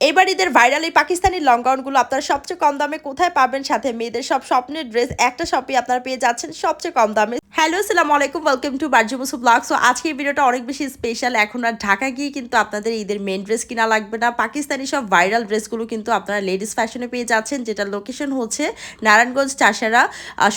এবার ঈদের ভাইরাল এই পাকিস্তানি লঙ্কাউনগুলো আপনারা সবচেয়ে কম দামে কোথায় পাবেন? সাথে মেয়েদের সব স্বপ্নের ড্রেস একটা শপে আপনারা পেয়ে যাচ্ছেন সবচেয়ে কম দামে হ্যালো, আসসালামু আলাইকুম ওয়েলকাম টু বার্জু মুসু ব্লগ সো আজকের ভিডিওটা অনেক বেশি স্পেশাল এখন আর ঢাকা গিয়ে কিন্তু আপনাদের ঈদের মেন ড্রেস কিনা লাগবে না। পাকিস্তানি সব ভাইরাল ড্রেসগুলো কিন্তু আপনারা লেডিস ফ্যাশনে পেয়ে যাচ্ছেন যেটা লোকেশন হচ্ছে নারায়ণগঞ্জ, চাষারা।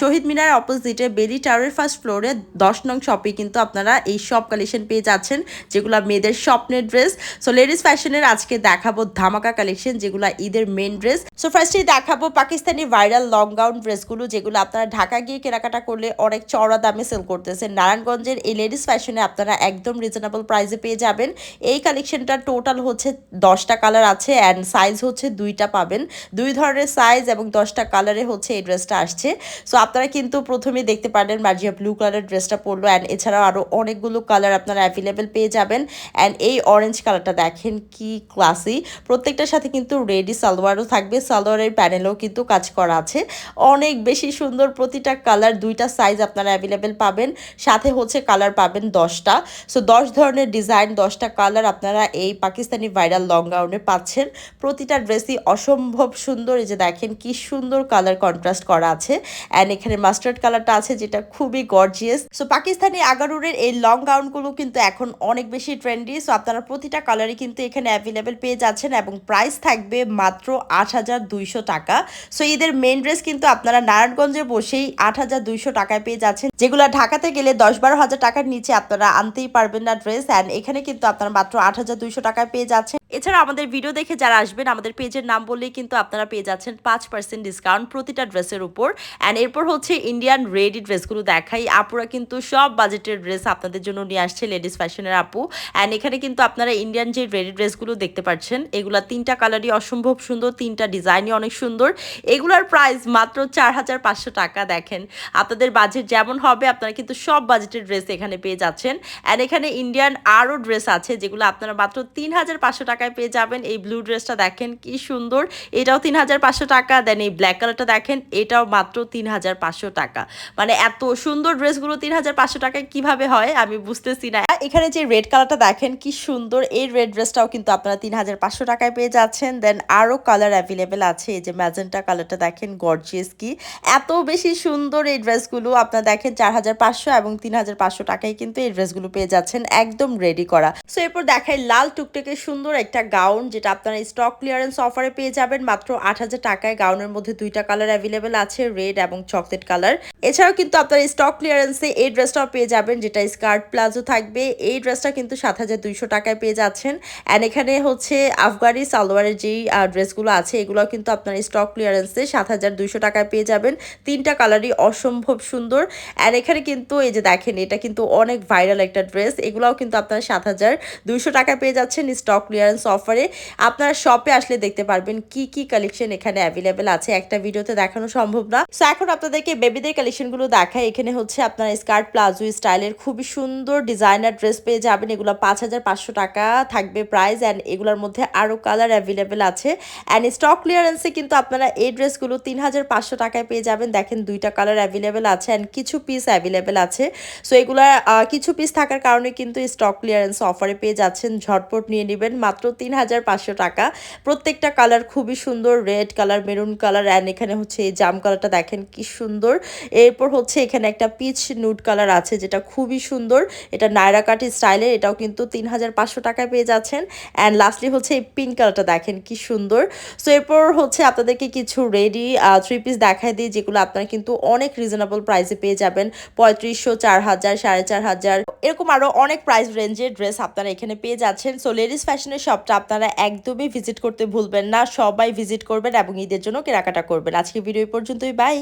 শহীদ মিনার অপোজিটে বেলি টাওয়ারের ফার্স্ট ফ্লোরে দশ নং শপে কিন্তু আপনারা এই সব কালেকশন পেয়ে যাচ্ছেন, যেগুলো মেয়েদের স্বপ্নের ড্রেস সো লেডিস ফ্যাশনের আজকে দেখাবো ধামাকা কালেকশন যেগুলো ঈদের মেন ড্রেস সো ফার্স্টেই দেখাবো পাকিস্তানি ভাইরাল লং গাউন ড্রেসগুলো যেগুলো আপনারা ঢাকা গিয়ে কেনাকাটা করলে অনেক চড়া দামে সেল করতেছেন। নারায়ণগঞ্জের এই লেডিস ফ্যাশনে আপনারা একদম রিজনেবল প্রাইসে পেয়ে যাবেন। এই কালেকশনটা টোটাল হচ্ছে দশটা কালার আছে অ্যান্ড সাইজ হচ্ছে দুইটা পাবেন। দুই ধরনের সাইজ এবং দশটা কালারে হচ্ছে এই ড্রেসটা আসছে। সো আপনারা কিন্তু প্রথমে দেখতে পারেন মার্জিয়া ব্লু কালারের ড্রেসটা পরলো অ্যান্ড এছাড়াও আরও অনেকগুলো কালার আপনারা অ্যাভেলেবেল পেয়ে যাবেন। অ্যান্ড এই অরেঞ্জ কালারটা দেখেন কি ক্লাসি প্রত্যেকটার সাথে কিন্তু রেডি সালোয়ারও থাকবে। সালোয়ারের প্যানেলেও কিন্তু কাজ করা আছে। অনেক বেশি সুন্দর প্রতিটা কালার দুইটা সাইজ আপনারা অ্যাভেলেবেল পাবেন। সাথে হচ্ছে কালার পাবেন দশটা। সো দশ ধরনের ডিজাইন দশটা কালার আপনারা এই পাকিস্তানি ভাইরাল লং পাচ্ছেন। প্রতিটা ড্রেসই অসম্ভব সুন্দর। এই যে দেখেন কি সুন্দর কালার কন্ট্রাস্ট করা আছে। অ্যান্ড এখানে মাস্টার্ড কালারটা আছে, যেটা খুবই গর্জিয়াস সো পাকিস্তানি আগারুরের এই লং গাউনগুলো কিন্তু এখন অনেক বেশি ট্রেন্ডি সো আপনারা প্রতিটা কালারই কিন্তু এখানে অ্যাভেলেবেল পেয়ে যাচ্ছেন এবং প্রাইস থাকবে মাত্র আট হাজার দুইশো টাকা। সো ঈদের মেন ড্রেস কিন্তু আপনারা নারায়ণগঞ্জে বসেই আট হাজার দুইশো টাকায় পেয়ে যাচ্ছেন। যেগুলো ঢাকাতে গেলে দশ বারো হাজার টাকার নিচে আপনারা আনতেই পারবেন না ড্রেস অ্যান্ড এখানে কিন্তু আপনারা মাত্র আট হাজার দুইশো টাকায় পেয়ে যাচ্ছেন। এছাড়া আমাদের ভিডিও দেখে যারা আসবেন, আমাদের পেজের নাম বললেই কিন্তু আপনারা পেয়ে যাচ্ছেন পাঁচ পার্সেন্ট ডিসকাউন্ট প্রতিটা ড্রেসের উপর। অ্যান্ড এরপর হচ্ছে ইন্ডিয়ান রেডি ড্রেসগুলো দেখাই। আপুরা কিন্তু সব বাজেটের ড্রেস আপনাদের জন্য নিয়ে আসছে লেডিস ফ্যাশনের আপু। অ্যান্ড এখানে কিন্তু আপনারা ইন্ডিয়ান যে রেডি ড্রেসগুলো দেখতে পাচ্ছেন, এগুলা তিনটা কালারই অসম্ভব সুন্দর, তিনটা ডিজাইনই অনেক সুন্দর। এগুলার প্রাইস মাত্র চার হাজার পাঁচশো টাকা, দেখেন। আপনাদের বাজেট যেমন হবে আপনারা কিন্তু সব বাজেটের ড্রেস এখানে পেয়ে যাচ্ছেন। অ্যান্ড এখানে ইন্ডিয়ান আরও ড্রেস আছে, যেগুলো আপনারা মাত্র তিন হাজার পাঁচশো টাকায় পেয়ে যাবেন। এই ব্লু ড্রেসটা দেখেন কি সুন্দর, এটাও তিন হাজার পাঁচশো টাকা দেন এই ব্ল্যাক কালারটা দেখেন, এটাও মাত্র তিন হাজার পাঁচশো টাকা। মানে এত সুন্দর ড্রেসগুলো তিন হাজার পাঁচশো টাকায় কীভাবে হয়, আমি বুঝতেছি না। এখানে যে রেড কালারটা দেখেন কি সুন্দর, এই রেড ড্রেসটাও কিন্তু আপনারা তিন হাজার পাঁচশো টাকায় পেয়ে যাচ্ছেন। দেন আরও কালার অ্যাভেলেবেল আছে, এই যে ম্যাজেন্টা কালারটা দেখেন গর্জিয়াস কি। এত বেশি সুন্দর এই ড্রেসগুলো আপনারা দেখেন চার হাজার পাঁচশো এবং তিন হাজার পাঁচশো টাকায় কিন্তু এই ড্রেসগুলো পেয়ে যাচ্ছেন একদম রেডি করা। সো এরপর দেখাই লাল টুকটুকে সুন্দর একটা গাউন যেটা আপনারা স্টক ক্লিয়ারেন্স অফারে পেয়ে যাবেন। মাত্র আট হাজার টাকায় গাউনের মধ্যে দুইটা কালার অ্যাভেলেবেল আছে রেড এবং চকলেট কালার এছাড়াও কিন্তু আপনারা স্টক ক্লিয়ারেন্সে এই ড্রেসটাও পেয়ে যাবেন, যেটা স্কার্ট প্লাজো থাকবে। এই ড্রেসটা কিন্তু সাত হাজার দুইশো টাকায় পেয়ে যাচ্ছেন। অ্যান্ড এখানে হচ্ছে আফগানি সালোয়ারের যেই ড্রেসগুলো আছে এগুলো কিন্তু আপনার স্টক ক্লিয়ারেন্সে সাত হাজার দুইশো টাকায় পেয়ে যাবেন। তিনটা কালারই অসম্ভব সুন্দর। অ্যান্ড এখানে কিন্তু এই যে দেখেন, এটা কিন্তু অনেক ভাইরাল একটা ড্রেস এগুলোও কিন্তু আপনারা সাত হাজার দুইশো টাকায় পেয়ে যাচ্ছেন স্টক ক্লিয়ারেন্স অফারে আপনারা শপে আসলে দেখতে পারবেন কি কি কালেকশন এখানে অ্যাভেলেবেল আছে। একটা ভিডিওতে দেখানো সম্ভব না। সো এখন আপনাদেরকে বেবিদের কালেকশনগুলো দেখায় এখানে হচ্ছে আপনার স্কার্ট প্লাজো স্টাইলের খুবই সুন্দর ডিজাইনার ড্রেস পেয়ে যাবেন। এগুলো পাঁচ হাজার পাঁচশো টাকা থাকবে প্রাইস অ্যান্ড এগুলোর মধ্যে আরও কালার অ্যাভেলেবেল আছে। অ্যান্ড স্টক ক্লিয়ারেন্সে কিন্তু আপনারা এই ড্রেসগুলো তিন হাজার পাঁচশো টাকায় পেয়ে যাবেন। দেখেন দুইটা কালার অ্যাভেলেবেল আছে। অ্যান্ড কিছু অ্যাভেলেবেল আছে। সো এগুলা কিছু পিস থাকার কারণে কিন্তু স্টক ক্লিয়ারেন্স অফারে পেয়ে যাচ্ছেন, ঝটপট নিয়ে নেবেন। মাত্র তিন হাজার পাঁচশো টাকা। প্রত্যেকটা কালার খুবই সুন্দর red colour maroon colour and এখানে হচ্ছে এই জাম কালারটা দেখেন কি সুন্দর। এরপর হচ্ছে এখানে একটা পিচ নুড কালার আছে, যেটা খুবই সুন্দর। এটা নায়রা কাটি স্টাইলের এটাও কিন্তু তিন হাজার পাঁচশো টাকায় পেয়ে যাচ্ছেন। অ্যান্ড লাস্টলি হচ্ছে এই পিঙ্ক কালারটা দেখেন কি সুন্দর। সো এরপর হচ্ছে আপনাদেরকে কিছু রেডি থ্রি পিস দেখায় দিই, যেগুলো আপনারা কিন্তু অনেক রিজনেবল প্রাইসে পেয়ে যাবেন। পঁয়ত্রিশশো, চার হাজার, সাড়ে চার হাজার। এরকম আরও অনেক প্রাইস রেঞ্জের ড্রেস আপনারা এখানে পেয়ে যাচ্ছেন। সো লেডিস ফ্যাশনের শপটা আপনারা একদমই ভিজিট করতে ভুলবেন না। সবাই ভিজিট করবেন এবং ঈদের জন্য কেনাকাটা করবেন। আজকে ভিডিও পর্যন্তই। বাই